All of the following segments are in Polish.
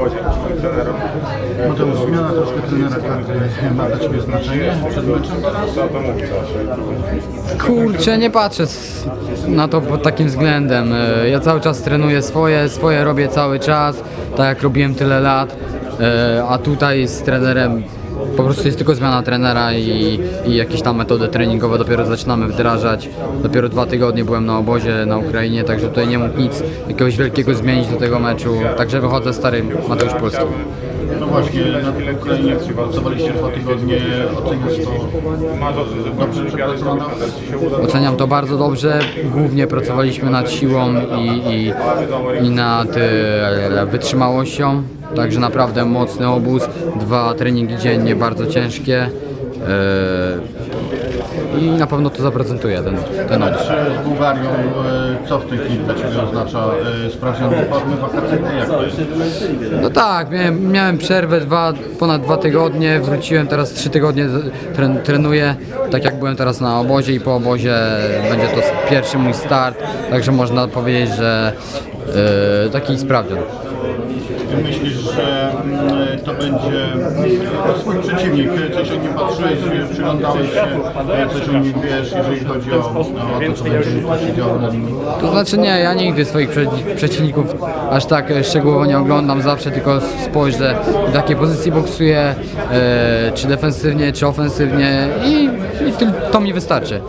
obozie trenerów. Mateusz, zmiana troszkę trenera kadry ma dla Ciebie znaczenie przed meczem teraz? Co to mówi? Kurczę, nie patrzę na to pod takim względem. E, Ja cały czas trenuję swoje, swoje robię cały czas, tak jak robiłem tyle lat, E, a tutaj z trenerem po prostu jest tylko zmiana trenera i, i jakieś tam metody treningowe dopiero zaczynamy wdrażać. Dopiero dwa tygodnie byłem na obozie na Ukrainie, także tutaj nie mógł nic jakiegoś wielkiego zmienić do tego meczu, także wychodzę stary Mateusz Polski. No właśnie, na tej Ukrainie pracowaliście dwa tygodnie, oceniasz to dobrze. Oceniam to bardzo dobrze. Głównie pracowaliśmy nad siłą i, i, i nad e, wytrzymałością. Także naprawdę mocny obóz. Dwa treningi dziennie, bardzo ciężkie. E, I na pewno to zaprezentuje ten, ten obóz. Z Bułgarią, e, co w tej chwili dla Ciebie oznacza? E, Sprawdzian formy wakacyjnej, jak to jest? No tak, miałem, miałem przerwę dwa, ponad dwa tygodnie, wróciłem teraz trzy tygodnie, tren, trenuję, tak jak byłem teraz na obozie i po obozie będzie to pierwszy mój start, także można powiedzieć, że taki sprawdzian. Ty myślisz, że mm, to będzie swój przeciwnik, coś o nim patrzyłeś, przyglądałeś się, e, coś o nim wiesz, jeżeli chodzi o, o to, co będzie działo na linii? To znaczy nie, ja nigdy swoich prze- przeciwników aż tak e, szczegółowo nie oglądam, zawsze tylko spojrzę w jakiej pozycji boksuję, e, czy defensywnie, czy ofensywnie i, i to mi wystarczy.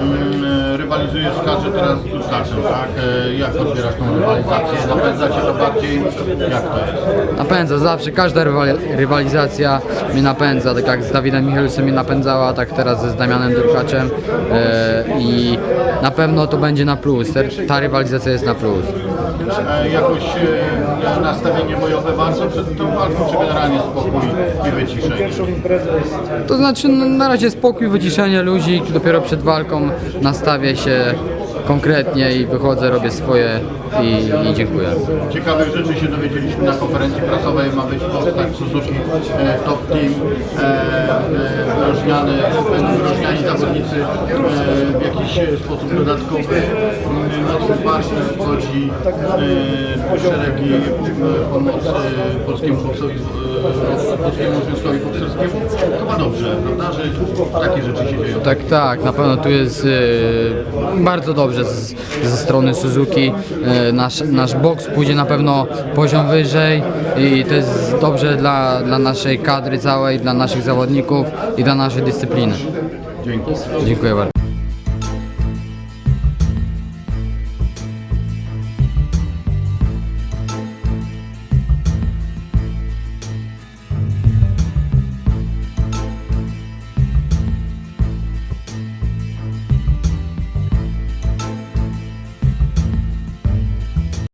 Mm, Rywalizujesz w kadrze teraz z Duszkaczem, tak? E, Jak odbierasz tą rywalizację? Napędza Cię to bardziej? Jak to jest? Napędza zawsze, każda rywali- rywalizacja mnie napędza, tak jak z Dawidem Michelsem mnie napędzała, tak teraz ze z Damianem Durkaczem e, i na pewno to będzie na plus, ta rywalizacja jest na plus. E, Jakoś nastawienie bojowe bardzo przed tą walką, czy generalnie spokój i wyciszenie? To znaczy no, na razie spokój, wyciszenie ludzi, dopiero przed walką nastawię się konkretnie i wychodzę, robię swoje i, i dziękuję. Ciekawych rzeczy się dowiedzieliśmy na konferencji prasowej. Ma być powstać Suzuki e, Top Team, e, e, wyróżniany, będą wyróżniani zawodnicy e, w jakiś e, sposób dodatkowy. Nocny partner wchodzi e, w szeregi e, pomocy polskiemu boksowi, e, polskiemu związkowi bokserskiemu. Ma dobrze, prawda, że takie rzeczy się dzieją. Tak, tak, na pewno tu jest e, bardzo dobrze z, ze strony Suzuki. E, nasz, nasz boks pójdzie na pewno poziom wyżej i to jest dobrze dla, dla naszej kadry całej, dla naszych zawodników i dla naszej dyscypliny. Dzięki. Dziękuję bardzo.